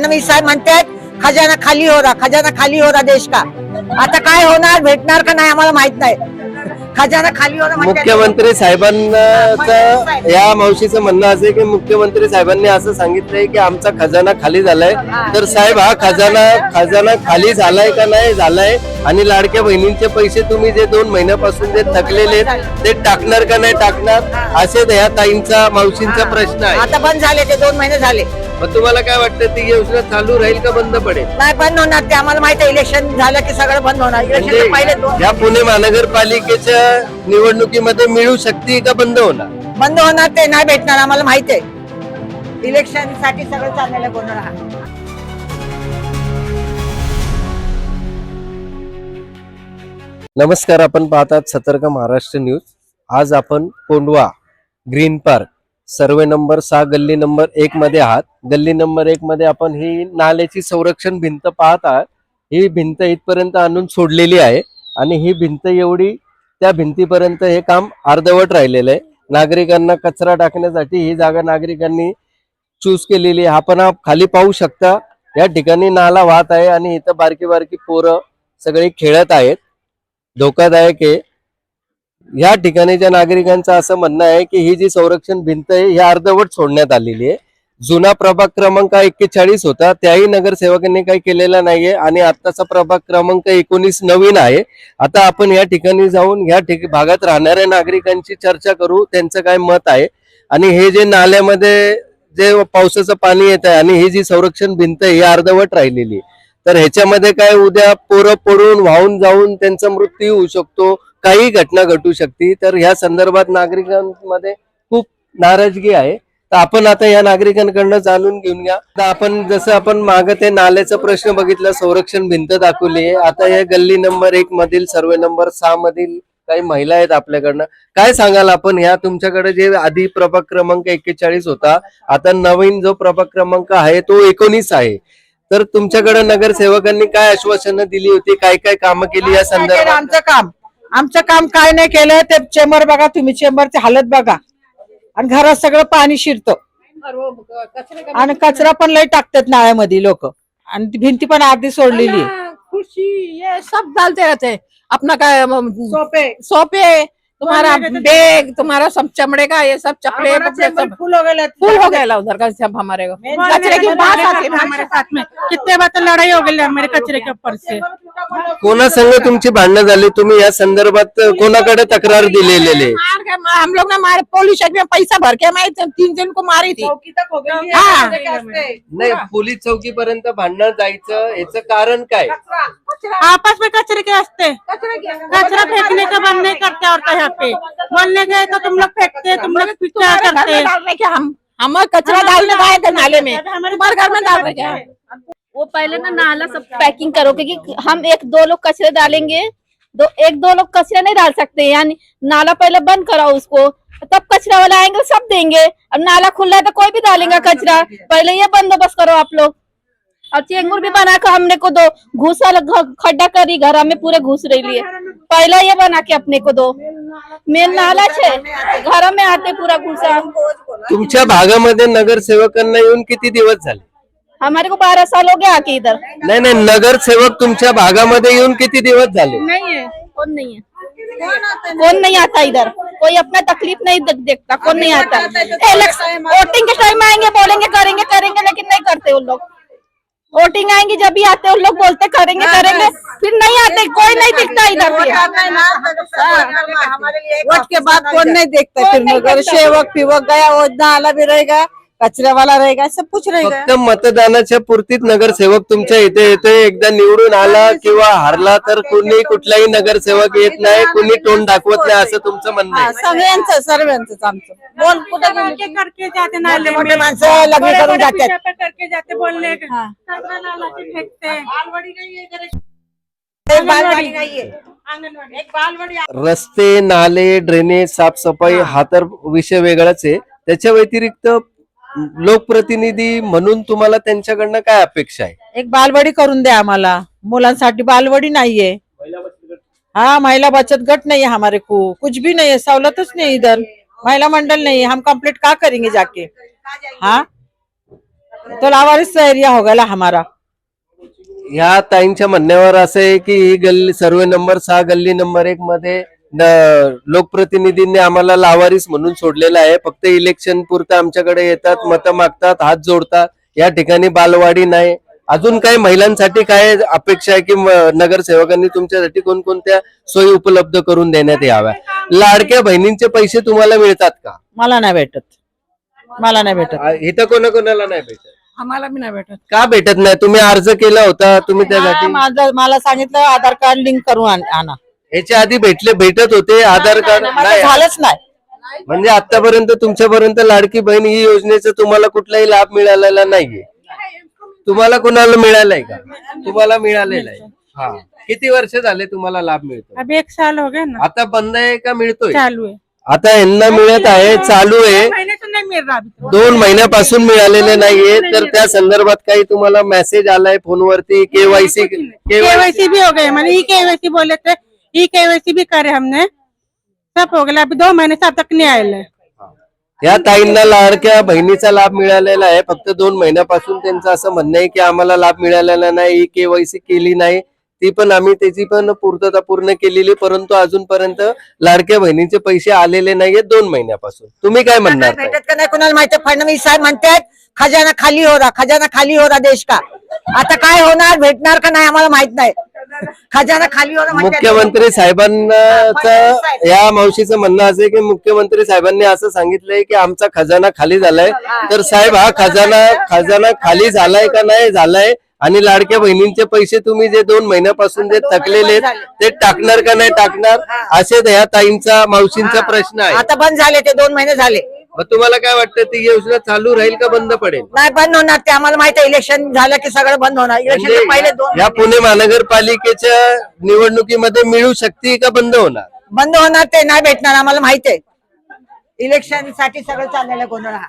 फडणवीस साहेब म्हणतात खजाना खाली हो रहा खजाना खाली हो रहा देश का? आता काय होणार भेटणार का नाही आम्हाला माहीत नाही. खजाना खाली हो रहा म्हणतात. मुख्यमंत्री साहेबांचं या मावशीचं म्हणणं असं आहे की मुख्यमंत्री साहेबांनी असं सांगितलंय की आमचा खजाना खाली झालाय. तर साहेब हा खजाना खजाना खाली झालाय का नाही झालाय. आणि लाडक्या बहिणींचे पैसे तुम्ही जे दोन महिन्यापासून जे थकलेले आहेत, ते टाकणार का नाही टाकणार? असे ह्या ताईंचा मावशींचा प्रश्न आहे. आता बंद झाले ते दोन महिने झाले. मग तुम्हाला काय वाटतं ती योजना चालू राहील का बंद पडेल? नाही बंद होणार ते. आम्हाला माहीत आहे इलेक्शन झालं की सगळं बंद होणार. इलेक्शन म्हणजे पहिले दोन या पुणे महानगरपालिकेच्या निवडणुकीमध्ये मिळू शकते का बंद होणार? बंद होणार ते नाही भेटणार आम्हाला माहीत आहे. इलेक्शनसाठी सगळं चाललेलं गोंधळ हा नमस्कार आपण पाहतात सतर्क महाराष्ट्र न्यूज. आज आपण Kondhwa green park survey number सहा गल्ली नंबर एक मध्ये आहात. गल्ली नंबर एक मध्ये आपण ही नाल्याची संरक्षण भिंत पाहत आहात. ही भिंत इथपर्यंत आणून सोडलेली आहे आणि ही भिंत एवढी त्या भिंतीपर्यंत हे काम अर्धवट राहिलेलं आहे. नागरिकांना कचरा टाकण्यासाठी ही जागा नागरिकांनी चूज केलेली आहे. आपण आप- खाली पाहू शकता. या ठिकाणी नाला वाहत आहे आणि इथं बारकी बारकी पोरं सगळी खेळत आहेत. धोकादायक आहे. या ठिकाणीच्या नागरिकांचं असं म्हणणं आहे की ही जी संरक्षण भिंत आहे ही अर्धवट सोडण्यात आलेली आहे. जुना प्रभाग क्रमांक एक्केचाळीस होता त्याही नगरसेवकांनी काही केलेला नाहीये आणि आत्ताचा प्रभाग क्रमांक एकोणीस नवीन आहे. आता आपण या ठिकाणी जाऊन या भागात राहणाऱ्या नागरिकांची चर्चा करू त्यांचं काय मत आहे. आणि हे जे नाल्यामध्ये जे पावसाचं पाणी येत आहे आणि ही जी संरक्षण भिंत आहे ही अर्धवट राहिलेली आहे. तर ह्याच्यामध्ये काय उद्या पोरं पडून वाहून जाऊन त्यांचा मृत्यू होऊ शकतो काही घटना घटू शकते. तर ह्या संदर्भात नागरिकांमध्ये खूप नाराजगी आहे. तर आपण आता या नागरिकांकडनं जाणून घेऊन घ्या. आपण जसं आपण मागं ते नाल्याचा प्रश्न बघितला संरक्षण भिंत दाखवली आहे. आता हे गल्ली नंबर एक मधील सर्वे नंबर सहा मधील काही महिला आहेत आपल्याकडनं. काय सांगाल आपण? ह्या तुमच्याकडे जे आधी प्रभाग क्रमांक एक्केचाळीस होता आता नवीन जो प्रभाग क्रमांक आहे तो एकोणीस आहे. तर तुमच्याकडे नगरसेवकांनी काय आश्वासनं दिली होती? काय काय कामं केली या संदर्भात आमचं काम आमचं काम काय नाही केलं ते चेंबर बघा तुम्ही चेंबरची हालत बघा. आणि घरात सगळं पाणी शिरतं. आणि कचरा पण लय टाकतात नाळ्यामध्ये लोक. आणि ती भिंती पण अर्धी सोडलेली. कुर्सी ये सब डालते रहते हैं अपना का सोपे. सोफे तुम्हारा बैग तुम्हारा सब चमड़े का ये सब चपड़े हमारा सब फुल हो गया फुल हो गया उधर का सब हमारे को कचरे की बात आती है हमारे साथ में कितने बार तो लड़ाई हो गई हमारे कचरे के ऊपर से? कोणासंग तुमची भांडणं झाली? तुम्ही या संदर्भात कोणाकडे तक्रार दिलेली हम लोग ने मारे पुलिस स्टेशन में पैसा भर के मैं तीन जन को मारी थी। हाँ। नाही पोलीस चौकीपर्यंत भांडणं जायचं याचं कारण काय? आपस में कचरे के हँसते कचरा फेंकने का बंद नहीं करते और यहाँ पे। बोलने गए तो तुम लोग फेंकते तुम लोग क्या तुम्हारे घर करते में हम हम कचरा डालने गए थे नाले में। तुम्हारे घर में डाल रहे क्या वो पहले ना नाला सब पैकिंग करो क्योंकि हम एक दो लोग कचरे डालेंगे दो एक दो लोग कचरे नहीं डाल सकते यानी नाला पहले बंद कराओ उसको तब कचरा वाला आएँगे सब देंगे। अब नाला खुला है तो कोई भी डालेगा कचरा। पहले ये बंदोबस्त करो आप लोग। और चेंगूर भी बना कर हमने को दो घुसा खड्डा करी घर में पूरे घुस रही है पहले ये बना के अपने को दो। मेन नाला छे घर में आते पूरा घुसा। तुमच्या भागामध्ये नगरसेवकांना येऊन किती दिवस झाले? हमारे को बारह साल हो गया आके इधर। नाही नाही नगरसेवक तुमच्या भागामध्ये येऊन किती दिवस झाले? नहीं है। कौन नहीं है? कौन नहीं आता इधर? कोई अपना तकलीफ नहीं देख- देखता कौन नहीं आता? वोटिंग के टाइम आएंगे बोलेंगे करेंगे करेंगे लेकिन नहीं करते उन लोग। वोटिंग आएँगी जब भी आते उन लोग बोलते करेंगे करेंगे। फिर नहीं आते कोई नहीं दिखता इधर भी। वोट के बाद कौन नहीं देखता फिर नगर सेवक फिवक गया वो इतना आला भी रहेगा। कचरा वाला रहेगा सब कुछ रहेगा फक्त मतदानाच्या पुरतीत नगरसेवक तुमच्या इथे येतोय. एकदा निवडून आला किंवा हारला तर कुणी कुठलाही नगरसेवक येत नाही कुणी तोंड दाखवत नाही असं तुमचं म्हणणं हा, आहे सगळ्यांचं सर्वांचं आमचं. बोल कुठे करके करके जाते नाले मोठे में. माणसं लग्न करून जातात. करके जाते बोलने के कचरा नाला से फेंकते हैं एक बालवाडी. नाहीये आंगनवाड़ी एक बालवाड़ी रस्ते नाले ड्रेनेज साफसफाई हा तर विषय वेगळाच आहे. त्याच्या व्यतिरिक्त लोकप्रतिनिधी म्हणून तुम्हाला त्यांच्याकडनं काय अपेक्षा आहे? एक बालवाडी करून द्या आम्हाला. मुलांसाठी बालवाडी नाहीये. हाँ महिला बचत गट नहीं है हमारे को. कुछ भी नहीं है सहूलतच नहीं इधर. महिला मंडल नहीं है हम कंप्लीट का करेंगे जाके? हाँ? तो लावारिस एरिया हो गया हमारा. ह्या ताईंच्या म्हणण्यावर असं आहे की ही गल्ली सर्वे नंबर सहा गल्ली नंबर एक मध्ये लोकप्रतिनिधींनी आम्हाला लावारीस म्हणून सोडलेलं आहे. फक्त इलेक्शन पुरतं आमच्याकडे येतात मतं मागतात हात जोडतात. या ठिकाणी बालवाडी नाही. अजून काही महिलांसाठी काय अपेक्षा आहे की म- नगरसेवकांनी तुमच्यासाठी कोणकोणत्या सोयी उपलब्ध करून देण्यात याव्या? लाडक्या बहिणींचे पैसे तुम्हाला मिळतात का? मला नाही भेटत. मला नाही भेटत. इथं कोणाकोणाला नाही भेटत? आम्हाला बी नाही भेटत. का भेटत नाही? तुम्ही अर्ज केला होता तुम्ही त्यासाठी? हा, मला सांगितलं आधार कार्ड लिंक करून आणा. याच्या आधी भेटले भेटत होते आधार कार्ड नाही झालंच नाही. म्हणजे आतापर्यंत तुमच्यापर्यंत लाडकी बहीण ही योजनेचा तुम्हाला कुठलाही लाभ मिळालेला नाहीये. तुम्हाला कुणाला मिळालाय का? तुम्हाला मिळालेला आहे. हा. किती वर्ष झाले तुम्हाला लाभ मिळतो अब एक साल हो गया ना. आता बंद आहे का मिळतोय? चालू है आता यांना मिळत आहे चालू आहे. महीने से नहीं मिल रहा अभी तो दोन महिन्यापासून मिळालेले नाहीये. तर त्या संदर्भात काही तुम्हाला मेसेज आलाय फोनवरती केवायसी केवाईसी भी हो गए मैंने ई केवाईसी बोले थे ई केवाईसी भी करे हमने। सब हो गया। अभी दो महीने से अब तक नहीं आए हैं। या ताईंना लाडक्या बहिणीचा लाभ मिळालेला आहे. फक्त दोन महिन्यापासून त्यांचं असं म्हणणं आहे की आम्हाला लाभ मिळालेला नाही केवायसी केली नाही. ती पण आम्ही त्याची पण पूर्तता पूर्ण केलेली परंतु अजूनपर्यंत लाडक्या बहिणीचे पैसे आलेले नाहीये दोन महिन्यापासून. तुम्ही काय म्हणणार? भेटत का नाही? कुणाला माहिती? फडणवीस साहेब म्हणतात खजाना खाली हो रहा खजाना खाली हो रहा देश का? आता काय होणार भेटणार का नाही आम्हाला माहीत नाही. खजाना खाली हो रहा म्हणतात. मुख्यमंत्री साहेबांचं या मावशीचं म्हणणं असं की मुख्यमंत्री साहेबांनी असं सांगितलंय की आमचा खजाना खाली झालाय. तर साहेब हा खजाना खजाना खाली झालाय का नाही झालाय? आणि लाडक्या बहिणींचे पैसे तुम्ही जे दोन महिन्यापासून जे थकलेले ते टाकणार का नाही टाकणार? असे या ताईंचा मावशींचा प्रश्न आहे. आता बंद झाले ते दोन महिने झाले. मग तुम्हाला काय वाटतं ती योजना चालू राहील का बंद पडेल? नाही बंद होणार ते. आम्हाला माहिती आहे इलेक्शन झालं की सगळं बंद होणार. इलेक्शन पहिले दोन म्हणजे या पुणे महानगरपालिकेच्या निवडणुकीमध्ये मिळू शकते का बंद होणार? बंद होणार ते नाही भेटणार आम्हाला माहिती आहे. इलेक्शनसाठी सगळं चाललेलं गोंधळ हा.